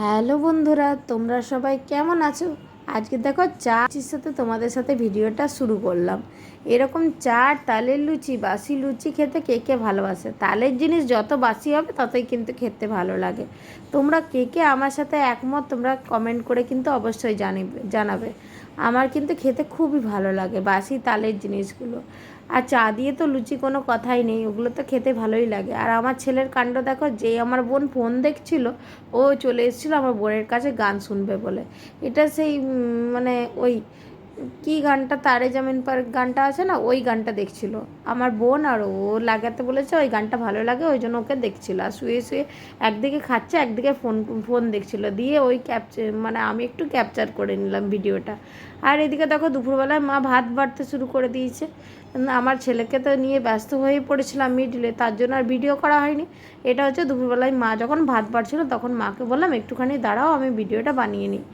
Hello বন্ধুরা, তোমরা সবাই কেমন আছো? আজকে দেখো চাচির সাথে তোমাদের সাথে ভিডিওটা শুরু করলাম। এরকম চা, তালের লুচি, বাসি লুচি খেতে কে কে ভালোবাসে? তালের জিনিস যত বাসি হবে, ততই কিন্তু খেতে ভালো লাগে। তোমরা কে কে আমার সাথে একমত, তোমরা কমেন্ট করে কিন্তু অবশ্যই জানিবে, জানাবে। আমার কিন্তু খেতে খুবই ভালো লাগে বাসি তালের জিনিসগুলো। আর চা দিয়ে তো লুচি কোনো কথাই নেই, ওগুলো তো খেতে ভালোই লাগে। আর আমার ছেলের কাণ্ড দেখো যে আমার বোন ফোন দেখছিল, ও চলে এসেছিল আমার বোনের কাছে গান শুনবে বলে। এটা সেই মানে ওই কি গানটা তারে জামিন পার গানটা আছে না, ওই গানটা দেখছিল। আমার বোন আর ও লাগাতে বলেছে, ওই গানটা ভালো লাগে, ওই জন্য ওকে দেখছিল। আর শুয়ে শুয়ে একদিকে খাচ্ছে, একদিকে ফোন ফোন দেখছিল। দিয়ে ওই ক্যাপচার মানে আমি একটু ক্যাপচার করে নিলাম ভিডিওটা। আর এদিকে দেখো, দুপুরবেলায় মা ভাত বাড়তে শুরু করে দিয়েছে। আমার ছেলেকে তো নিয়ে ব্যস্ত হয়ে পড়েছিলাম মিডিলে তার জন্য আর ভিডিও করা হয়নি। এটা হচ্ছে দুপুরবেলায় মা যখন ভাত বাড়ছিল, তখন মাকে বললাম, একটুখানি দাঁড়াও, আমি ভিডিওটা বানিয়ে নিই।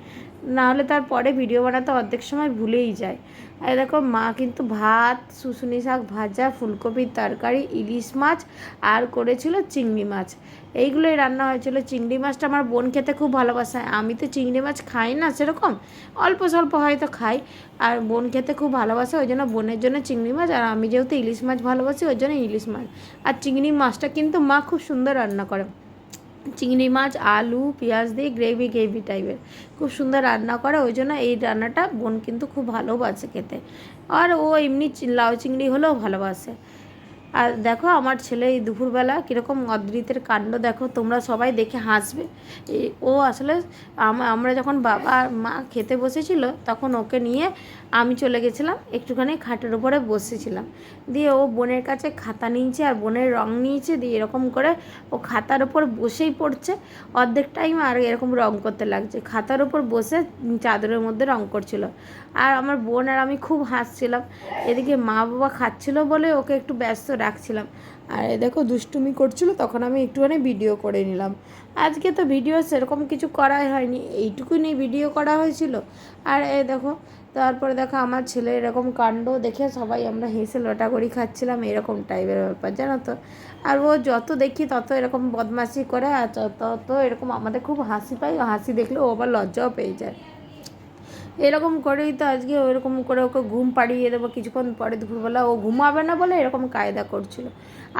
নাহলে তারপরে ভিডিও বানাতে অর্ধেক সময় ভুলেই যায়। আর দেখো, মা কিন্তু ভাত, শুশুনি শাক ভাজা, ফুলকপির তরকারি, ইলিশ মাছ, আর করেছিল চিংড়ি মাছ। এইগুলোই রান্না হয়েছিল। চিংড়ি মাছটা আমার বোন খেতে খুব ভালোবাসে। আমি তো চিংড়ি মাছ খাই না সেরকম। অল্প স্বল্প হয়তো খাই। আর বোন খেতে খুব ভালোবাসে, ওই জন্য বোনের জন্য চিংড়ি মাছ। আর আমি যেহেতু ইলিশ মাছ ভালোবাসি, ওই জন্য ইলিশ মাছ। আর চিংড়ি মাছটা কিন্তু মা খুব সুন্দর রান্না করে। চিংড়ি মাছ, আলু, পেঁয়াজ দিয়ে গ্রেভি গ্রেভি টাইপের খুব সুন্দর রান্না করে, ওই জন্য এই রান্নাটা বোন কিন্তু খুব ভালোবাসে খেতে। আর ও এমনি লাউ চিংড়ি হলেও ভালোবাসে। আর দেখো আমার ছেলে এই দুপুরবেলা কীরকম অদ্রিতের কাণ্ড, দেখো তোমরা সবাই দেখে হাসবে। ও আসলে আমরা যখন বাবা আর মা খেতে বসেছিল, তখন ওকে নিয়ে আমি চলে গেছিলাম, একটুখানি খাটের উপরে বসেছিলাম। দিয়ে ও বোনের কাছে খাতা নিয়েছে আর বোনের রং নিয়েছে, দিয়ে এরকম করে ও খাতার ওপর বসেই পড়ছে। অর্ধেক টাইম আর এরকম রং করতে লাগছে। খাতার ওপর বসে চাদরের মধ্যে রং করছিল। আর আমার বোন আর আমি খুব হাসছিলাম। এদিকে মা বাবা খাচ্ছিল বলে ওকে একটু ব্যস্ত রাখছিলাম। আর দেখো দুষ্টুমি করছিল, তখন আমি একটুখানি ভিডিও করে নিলাম। আজকে তো ভিডিও সেরকম কিছু করাই হয়নি, এইটুকুনি ভিডিও করা হয়েছিল। আর এ দেখো, তারপরে দেখো আমার ছেলে এরকম কাণ্ড দেখে সবাই আমরা হেসে লোটা করি খাচ্ছিলাম, এরকম টাইপের ব্যাপার, জানো তো? আর ও যত দেখি তত এরকম বদমাশি করে, আর তত এরকম আমাদের খুব হাসি পাই হাসি দেখলে ও আবার লজ্জাও পেয়ে যায়। এরকম করেই তো আজকে ওইরকম করে ওকে ঘুম পাড়িয়ে দেবো কিছুক্ষণ পরে দুপুরবেলা। ও ঘুমাবে না বলে এরকম কায়দা করছিল।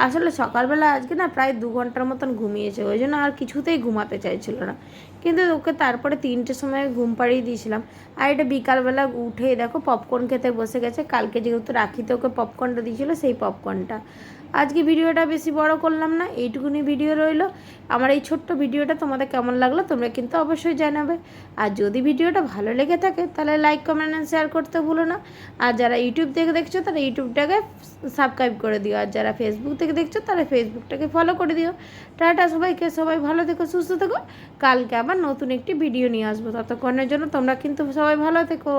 আসলে সকালবেলা আজকে না প্রায় দু ঘণ্টার মতন ঘুমিয়েছে, ওই জন্য আর কিছুতেই ঘুমাতে চাইছিল না। কিন্তু ওকে তারপরে তিনটের সময় ঘুম পাড়িয়ে দিয়েছিলাম। আর এটা বিকালবেলা উঠে দেখো পপকর্ন খেতে বসে গেছে। কালকে যেহেতু রাখিতে ওকে পপকর্নটা দিয়েছিল, সেই পপকর্নটা আজকে ভিডিওটা বেশি বড় করলাম না, এইটুকুনি ভিডিও রইল। আমার এই ছোট্ট ভিডিওটা তোমাদের কেমন লাগল তোমরা কিন্তু অবশ্যই জানাবে। আর যদি ভিডিওটা ভালো লেগে থাকে, তাহলে লাইক কমেন্ট অ্যান্ড শেয়ার করতে ভুলো না। আর যারা ইউটিউব থেকে দেখছ, তারা ইউটিউবটাকে সাবস্ক্রাইব করে দিও। আর যারা ফেসবুক থেকে দেখছ, তারা ফেসবুকটাকে ফলো করে দিও। টাটা সবাইকে, সবাই ভালো থেকো, সুস্থ থেকো। কালকে আবার নতুন একটি ভিডিও নিয়ে আসব। ততক্ষণের জন্য তোমরা কিন্তু সবাই ভালো থেকো।